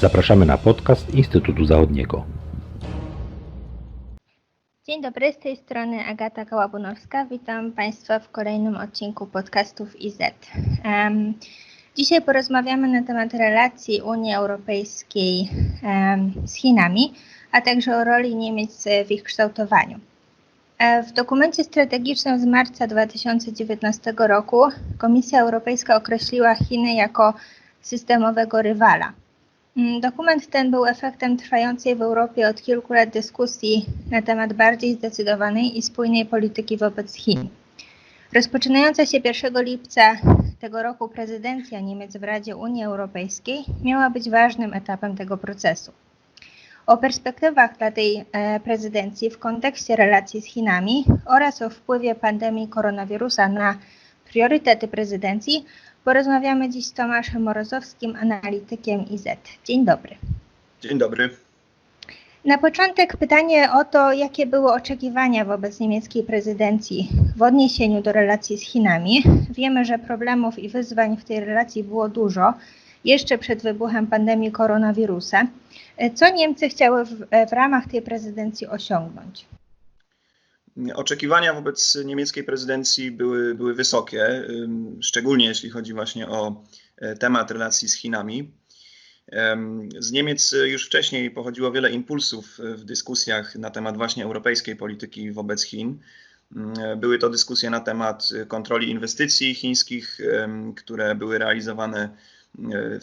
Zapraszamy na podcast Instytutu Zachodniego. Dzień dobry, z tej strony Agata Kałabunorska. Witam Państwa w kolejnym odcinku podcastów IZ. Um, dzisiaj porozmawiamy na temat relacji Unii Europejskiej um, z Chinami, a także o roli Niemiec w ich kształtowaniu. E, w dokumencie strategicznym z marca 2019 roku Komisja Europejska określiła Chiny jako systemowego rywala. Mm, Dokument ten był efektem trwającej w Europie od kilku lat dyskusji na temat bardziej zdecydowanej i spójnej polityki wobec Chin. Rozpoczynająca się 1 lipca tego roku prezydencja Niemiec w Radzie Unii Europejskiej miała być ważnym etapem tego procesu. O perspektywach dla tej e, prezydencji w kontekście relacji z Chinami oraz o wpływie pandemii koronawirusa na priorytety prezydencji porozmawiamy dziś z Tomaszem Morozowskim, analitykiem IZ. Dzień dobry. Dzień dobry. Na początek pytanie o to, jakie były oczekiwania wobec niemieckiej prezydencji w odniesieniu do relacji z Chinami. Wiemy, że problemów i wyzwań w tej relacji było dużo jeszcze przed wybuchem pandemii koronawirusa. Co Niemcy chciały w, w ramach tej prezydencji osiągnąć? Oczekiwania wobec niemieckiej prezydencji były, były wysokie, szczególnie jeśli chodzi właśnie o e, temat relacji z Chinami. Z Niemiec już wcześniej pochodziło wiele impulsów w dyskusjach na temat właśnie europejskiej polityki wobec Chin. Były to dyskusje na temat kontroli inwestycji chińskich, które były realizowane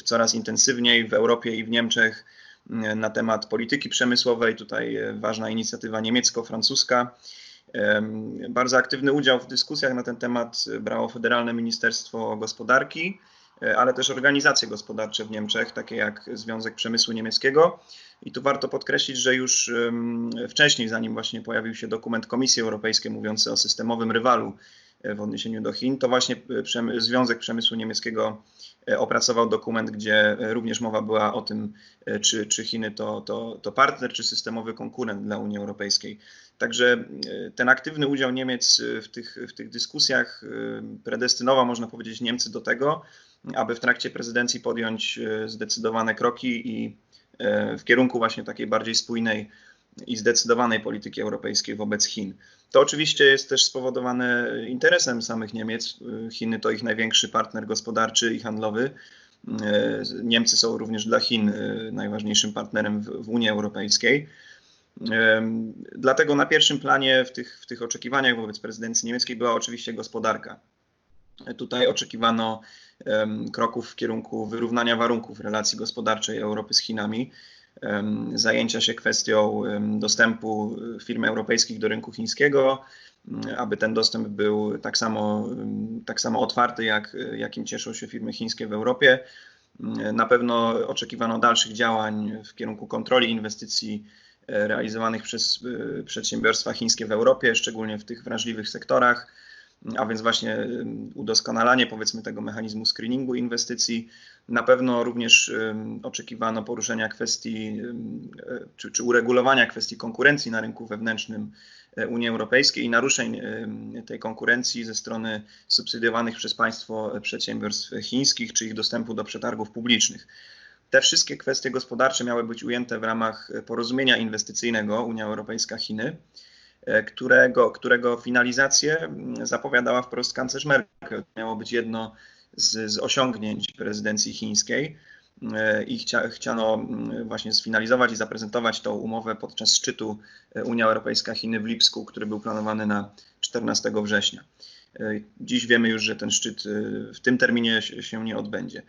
coraz intensywniej w Europie i w Niemczech, na temat polityki przemysłowej. Tutaj e, ważna inicjatywa niemiecko-francuska. Bardzo aktywny udział w dyskusjach na ten temat brało Federalne Ministerstwo Gospodarki, e, ale też organizacje gospodarcze w Niemczech, takie jak Związek Przemysłu Niemieckiego. I tu warto podkreślić, że już wcześniej, zanim właśnie pojawił się dokument Komisji Europejskiej mówiący o systemowym rywalu w odniesieniu do Chin, to właśnie e, Związek Przemysłu Niemieckiego opracował dokument, gdzie również mowa była o tym, czy, czy Chiny to, to, to partner, czy systemowy konkurent dla Unii Europejskiej. Także e, ten aktywny udział Niemiec e, w tych, w tych dyskusjach e, predestynował, można powiedzieć, Niemcy do tego, aby w trakcie prezydencji podjąć zdecydowane kroki i w kierunku właśnie takiej bardziej spójnej i zdecydowanej polityki europejskiej wobec Chin. To oczywiście jest też spowodowane interesem samych Niemiec. Chiny to ich największy partner gospodarczy i handlowy. Niemcy są również dla Chin najważniejszym partnerem w, w Unii Europejskiej. Dlatego na pierwszym planie w tych, w tych oczekiwaniach wobec prezydencji niemieckiej była oczywiście gospodarka. Tutaj oczekiwano kroków w kierunku wyrównania warunków relacji gospodarczej Europy z Chinami, zajęcia się kwestią dostępu firm europejskich do rynku chińskiego, aby ten dostęp był tak samo, tak samo otwarty, jak, jakim cieszą się firmy chińskie w Europie. Na pewno oczekiwano dalszych działań w kierunku kontroli inwestycji E, realizowanych przez e, przedsiębiorstwa chińskie w Europie, szczególnie w tych wrażliwych sektorach, a więc właśnie udoskonalanie powiedzmy tego mechanizmu screeningu inwestycji. Na pewno również oczekiwano poruszenia kwestii e, czy, czy uregulowania kwestii konkurencji na rynku wewnętrznym Unii Europejskiej i naruszeń tej konkurencji ze strony subsydiowanych przez państwo przedsiębiorstw chińskich czy ich dostępu do przetargów publicznych. Te wszystkie kwestie gospodarcze miały być ujęte w ramach porozumienia inwestycyjnego Unia Europejska-Chiny, e, którego, którego finalizację mm, zapowiadała wprost kanclerz Merkel. Miało być jedno z, z osiągnięć prezydencji chińskiej e, i chcia, chciano właśnie sfinalizować i zaprezentować tą umowę podczas szczytu e, Unia Europejska-Chiny w Lipsku, który był planowany na 14 września. Dziś wiemy już, że ten szczyt w tym terminie się nie odbędzie.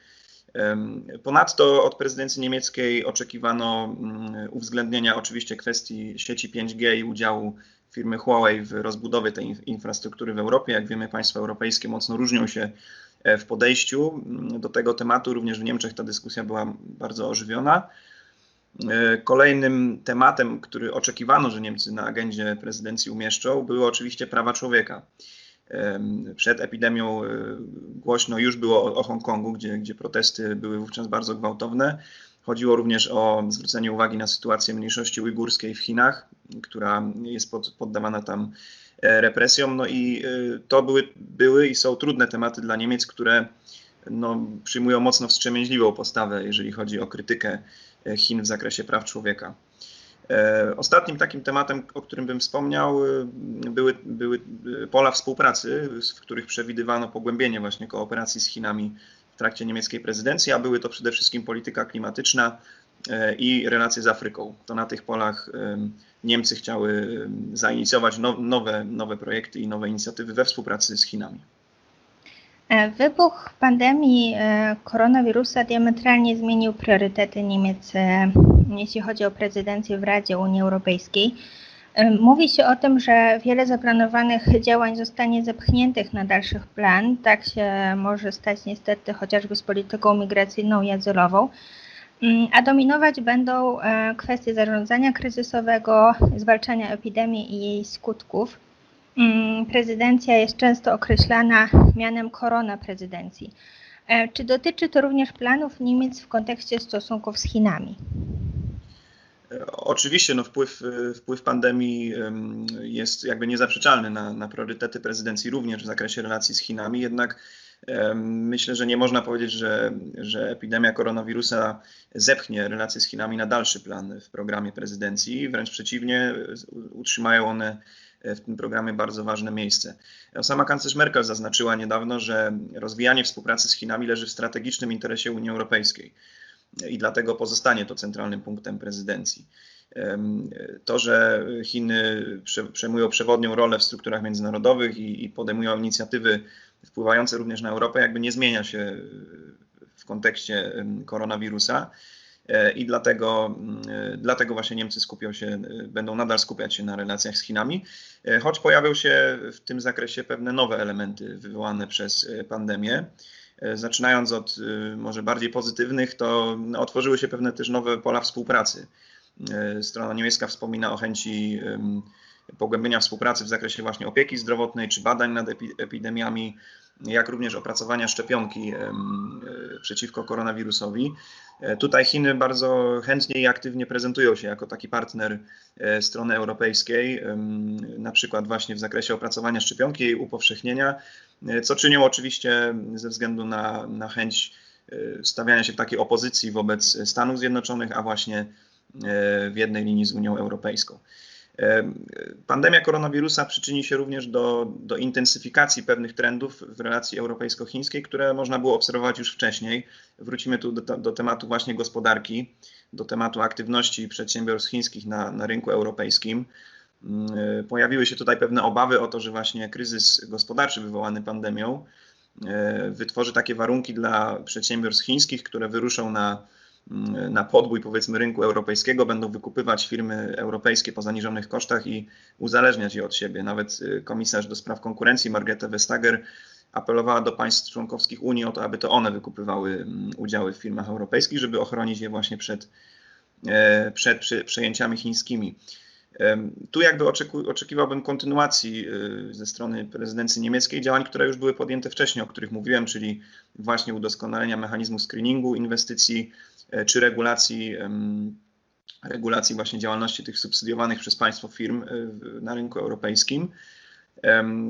Ponadto od prezydencji niemieckiej oczekiwano uwzględnienia oczywiście kwestii sieci 5G i udziału firmy Huawei w rozbudowie tej infrastruktury w Europie. Jak wiemy, państwa europejskie mocno różnią się e, w podejściu mm, do tego tematu. Również w Niemczech ta dyskusja była bardzo ożywiona. E, kolejnym tematem, który oczekiwano, że Niemcy na agendzie prezydencji umieszczą, były oczywiście prawa człowieka. Przed epidemią e, głośno już było o Hongkongu, gdzie, gdzie protesty były wówczas bardzo gwałtowne. Chodziło również o zwrócenie uwagi na sytuację mniejszości ujgurskiej w Chinach, która jest pod, poddawana tam e, represjom. No i e, to były, były i są trudne tematy dla Niemiec, które no, przyjmują mocno wstrzemięźliwą postawę, jeżeli chodzi o krytykę Chin w zakresie praw człowieka. Ostatnim takim tematem, o którym bym wspomniał, były, były pola współpracy, w których przewidywano pogłębienie właśnie kooperacji z Chinami w trakcie niemieckiej prezydencji, a były to przede wszystkim polityka klimatyczna i relacje z Afryką. To na tych polach Niemcy chciały zainicjować nowe, nowe projekty i nowe inicjatywy we współpracy z Chinami. E, wybuch pandemii e, koronawirusa diametralnie zmienił priorytety Niemiec, e, jeśli chodzi o prezydencję w Radzie Unii Europejskiej. Mówi się o tym, że wiele zaplanowanych działań zostanie zepchniętych na dalszych plan. Tak się może stać niestety chociażby z polityką migracyjną i azylową. Mm, a dominować będą kwestie zarządzania kryzysowego, zwalczania epidemii i jej skutków. Mm, prezydencja jest często określana mianem korona prezydencji. E, czy dotyczy to również planów Niemiec w kontekście stosunków z Chinami? Oczywiście no, wpływ, wpływ pandemii jest jakby niezaprzeczalny na, na priorytety prezydencji również w zakresie relacji z Chinami, jednak myślę, że nie można powiedzieć, że, że epidemia koronawirusa zepchnie relacje z Chinami na dalszy plan w programie prezydencji. Wręcz przeciwnie, utrzymają one w tym programie bardzo ważne miejsce. Sama kanclerz Merkel zaznaczyła niedawno, że rozwijanie współpracy z Chinami leży w strategicznym interesie Unii Europejskiej i dlatego pozostanie to centralnym punktem prezydencji. To, że Chiny przejmują przewodnią rolę w strukturach międzynarodowych i, podejmują inicjatywy wpływające również na Europę, jakby nie zmienia się w kontekście koronawirusa. E, i dlatego, mm, e, dlatego właśnie Niemcy skupią się, e, będą nadal skupiać się na relacjach z Chinami, choć pojawią się w tym zakresie pewne nowe elementy wywołane przez pandemię. Zaczynając od może bardziej pozytywnych, to otworzyły się pewne też nowe pola współpracy. Strona niemiecka wspomina o chęci pogłębienia współpracy w zakresie właśnie opieki zdrowotnej czy badań nad epidemiami, jak również opracowania szczepionki przeciwko koronawirusowi. E, tutaj Chiny bardzo chętnie i aktywnie prezentują się jako taki partner e, strony europejskiej, na przykład właśnie w zakresie opracowania szczepionki, jej upowszechnienia, e, co czynią oczywiście ze względu na, na chęć stawiania się w takiej opozycji wobec Stanów Zjednoczonych, a właśnie w jednej linii z Unią Europejską. Pandemia koronawirusa przyczyni się również do, do intensyfikacji pewnych trendów w relacji europejsko-chińskiej, które można było obserwować już wcześniej. Wrócimy tu do, do tematu właśnie gospodarki, do tematu aktywności przedsiębiorstw chińskich na, na rynku europejskim. Mm, pojawiły się tutaj pewne obawy o to, że właśnie kryzys gospodarczy wywołany pandemią e, wytworzy takie warunki dla przedsiębiorstw chińskich, które wyruszą na na podbój powiedzmy rynku europejskiego, będą wykupywać firmy europejskie po zaniżonych kosztach i uzależniać je od siebie. Nawet y, komisarz do spraw konkurencji Margrethe Vestager apelowała do państw członkowskich Unii o to, aby to one wykupywały mm, udziały w firmach europejskich, żeby ochronić je właśnie przed, e, przed przejęciami chińskimi. Tu jakby oczekiwałbym kontynuacji y, ze strony prezydencji niemieckiej działań, które już były podjęte wcześniej, o których mówiłem, czyli właśnie udoskonalenia mechanizmu screeningu inwestycji, czy regulacji, regulacji właśnie działalności tych subsydiowanych przez państwo firm e, na rynku europejskim.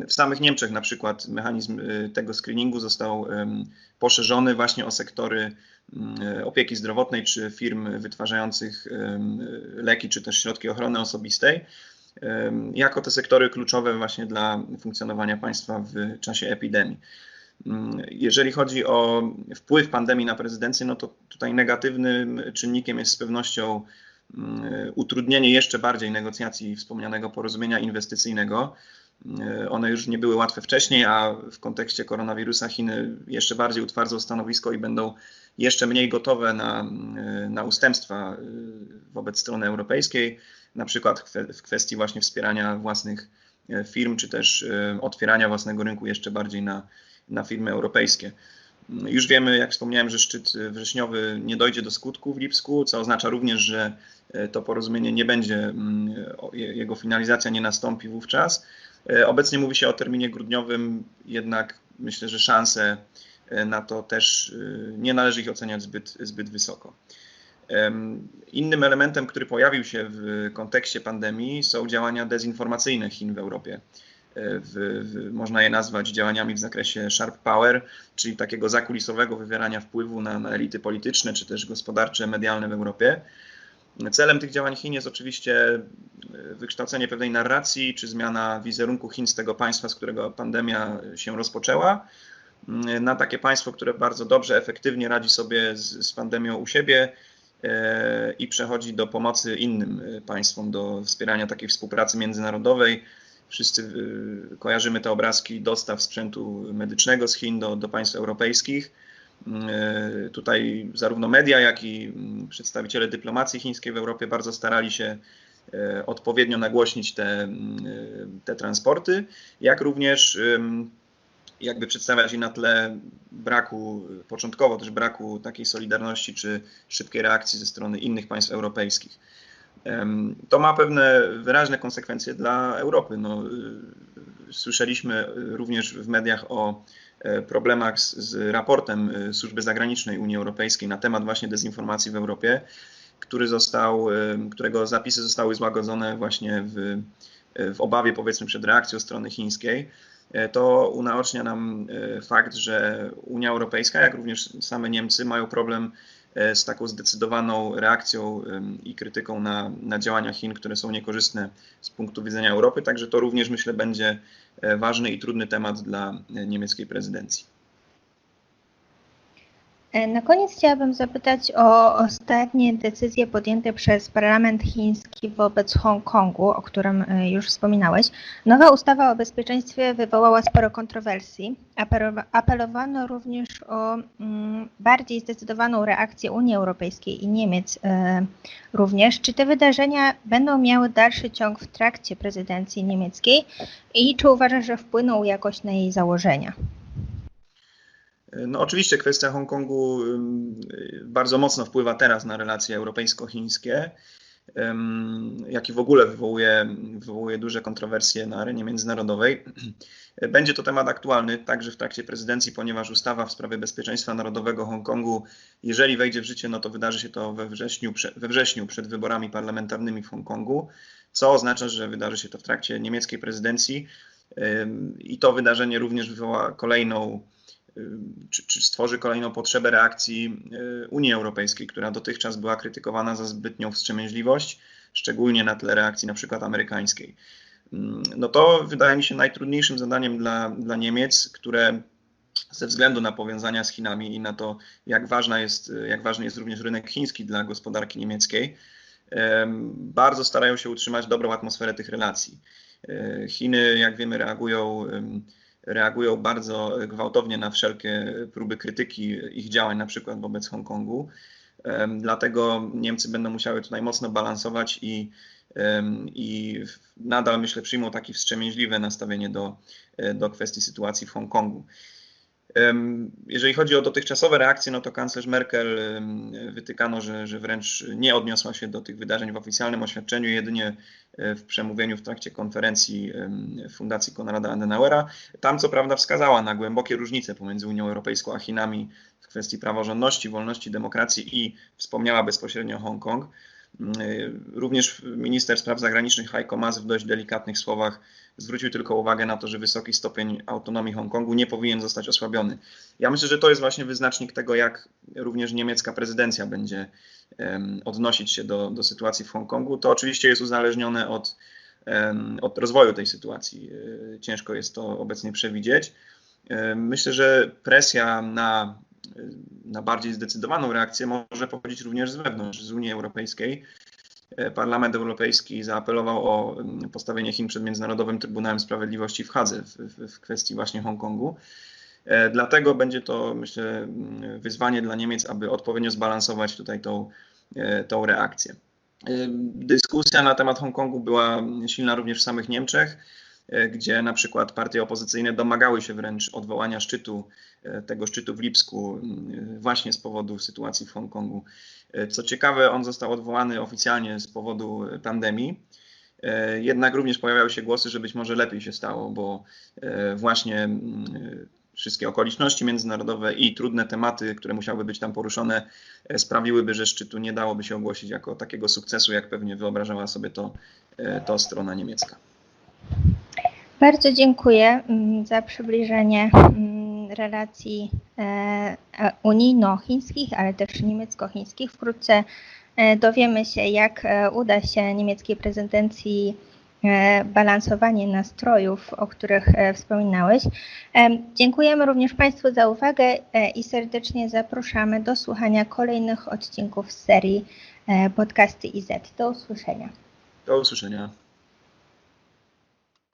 W samych Niemczech na przykład mechanizm e, tego screeningu został poszerzony właśnie o sektory opieki zdrowotnej czy firm wytwarzających leki czy też środki ochrony osobistej, jako te sektory kluczowe właśnie dla funkcjonowania państwa w czasie epidemii. Mm, jeżeli chodzi o wpływ pandemii na prezydencję, no to tutaj negatywnym czynnikiem jest z pewnością mm, utrudnienie jeszcze bardziej negocjacji wspomnianego porozumienia inwestycyjnego. Mm, one już nie były łatwe wcześniej, a w kontekście koronawirusa Chiny jeszcze bardziej utwardzą stanowisko i będą jeszcze mniej gotowe na, na ustępstwa y, wobec strony europejskiej, na przykład w kwestii właśnie wspierania własnych y, firm, czy też y, otwierania własnego rynku jeszcze bardziej na, na firmy europejskie. Już wiemy, jak wspomniałem, że szczyt wrześniowy nie dojdzie do skutku w Lipsku, co oznacza również, że e, to porozumienie nie będzie, mm, jego finalizacja nie nastąpi wówczas. E, obecnie mówi się o terminie grudniowym, jednak myślę, że szanse e, na to też nie należy ich oceniać zbyt, zbyt wysoko. Innym elementem, który pojawił się w kontekście pandemii, są działania dezinformacyjne Chin w Europie. W, w, można je nazwać działaniami w zakresie sharp power, czyli takiego zakulisowego wywierania wpływu na, na elity polityczne czy też gospodarcze, medialne w Europie. Celem tych działań Chin jest oczywiście wykształcenie pewnej narracji czy zmiana wizerunku Chin z tego państwa, z którego pandemia się rozpoczęła, na takie państwo, które bardzo dobrze, efektywnie radzi sobie z, z pandemią u siebie e, i przechodzi do pomocy innym państwom, do wspierania takiej współpracy międzynarodowej. Wszyscy e, kojarzymy te obrazki dostaw sprzętu medycznego z Chin do, do państw europejskich. E, tutaj zarówno media, jak i przedstawiciele dyplomacji chińskiej w Europie bardzo starali się odpowiednio nagłośnić te, te transporty, jak również jakby przedstawiać i na tle braku, początkowo też braku takiej solidarności czy szybkiej reakcji ze strony innych państw europejskich. To ma pewne wyraźne konsekwencje dla Europy. No, słyszeliśmy również w mediach o e, problemach z, z raportem e, Służby Zagranicznej Unii Europejskiej na temat właśnie dezinformacji w Europie, który został, którego zapisy zostały złagodzone właśnie w, w obawie powiedzmy przed reakcją strony chińskiej. E, to unaocznia nam fakt, że Unia Europejska, jak również same Niemcy mają problem z taką zdecydowaną reakcją i krytyką na, na działania Chin, które są niekorzystne z punktu widzenia Europy. Także to również myślę będzie ważny i trudny temat dla niemieckiej prezydencji. E, na koniec chciałabym zapytać o ostatnie decyzje podjęte przez parlament chiński wobec Hongkongu, o którym e, już wspominałeś. Nowa ustawa o bezpieczeństwie wywołała sporo kontrowersji. Apelowano również o mm, bardziej zdecydowaną reakcję Unii Europejskiej i Niemiec e, również. Czy te wydarzenia będą miały dalszy ciąg w trakcie prezydencji niemieckiej i czy uważasz, że wpłyną jakoś na jej założenia? No oczywiście kwestia Hongkongu bardzo mocno wpływa teraz na relacje europejsko-chińskie, jak i w ogóle wywołuje, wywołuje duże kontrowersje na arenie międzynarodowej. Będzie to temat aktualny także w trakcie prezydencji, ponieważ ustawa w sprawie bezpieczeństwa narodowego Hongkongu, jeżeli wejdzie w życie, no to wydarzy się to we wrześniu, we wrześniu przed wyborami parlamentarnymi w Hongkongu, co oznacza, że wydarzy się to w trakcie niemieckiej prezydencji i to wydarzenie również wywoła kolejną czy, czy stworzy kolejną potrzebę reakcji y, Unii Europejskiej, która dotychczas była krytykowana za zbytnią wstrzemięźliwość, szczególnie na tle reakcji na przykład amerykańskiej. Mm, no to wydaje mi się najtrudniejszym zadaniem dla, dla Niemiec, które ze względu na powiązania z Chinami i na to, jak, ważna jest, jak ważny jest również rynek chiński dla gospodarki niemieckiej, bardzo starają się utrzymać dobrą atmosferę tych relacji. Chiny, jak wiemy, reagują reagują bardzo gwałtownie na wszelkie próby krytyki ich działań, na przykład wobec Hongkongu. Dlatego Niemcy będą musiały tutaj mocno balansować i, i nadal, myślę, przyjmą takie wstrzemięźliwe nastawienie do, do kwestii sytuacji w Hongkongu. Jeżeli chodzi o dotychczasowe reakcje, no to kanclerz Merkel wytykano, że, że wręcz nie odniosła się do tych wydarzeń w oficjalnym oświadczeniu, jedynie e, w przemówieniu w trakcie konferencji Fundacji Konrada Adenauera. Tam co prawda wskazała na głębokie różnice pomiędzy Unią Europejską a Chinami w kwestii praworządności, wolności, demokracji i wspomniała bezpośrednio Hongkong. Również minister spraw zagranicznych Heiko Maas w dość delikatnych słowach zwrócił tylko uwagę na to, że wysoki stopień autonomii Hongkongu nie powinien zostać osłabiony. Ja myślę, że to jest właśnie wyznacznik tego, jak również niemiecka prezydencja będzie odnosić się do, do sytuacji w Hongkongu. To oczywiście jest uzależnione od, od rozwoju tej sytuacji. E, ciężko jest to obecnie przewidzieć. Myślę, że presja na na bardziej zdecydowaną reakcję może pochodzić również z wewnątrz, z Unii Europejskiej. E, Parlament Europejski zaapelował o mm, postawienie Chin przed Międzynarodowym Trybunałem Sprawiedliwości w Hadze w, w, w kwestii właśnie Hongkongu. E, dlatego będzie to, myślę, mm, wyzwanie dla Niemiec, aby odpowiednio zbalansować tutaj tą, e, tą reakcję. Dyskusja na temat Hongkongu była silna również w samych Niemczech. E, gdzie na przykład partie opozycyjne domagały się wręcz odwołania szczytu, e, tego szczytu w Lipsku e, właśnie z powodu sytuacji w Hongkongu. Co ciekawe, on został odwołany oficjalnie z powodu pandemii. Jednak również pojawiały się głosy, że być może lepiej się stało, bo właśnie wszystkie okoliczności międzynarodowe i trudne tematy, które musiały być tam poruszone, sprawiłyby, że szczytu nie dałoby się ogłosić jako takiego sukcesu, jak pewnie wyobrażała sobie to, to strona niemiecka. Bardzo dziękuję mm, za przybliżenie mm, relacji e, unijno-chińskich, ale też niemiecko-chińskich. Wkrótce e, dowiemy się, jak e, uda się niemieckiej prezydencji balansowanie nastrojów, o których wspominałeś. Em, Dziękujemy również Państwu za uwagę i serdecznie zapraszamy do słuchania kolejnych odcinków z serii Podcasty IZ. Do usłyszenia. Do usłyszenia.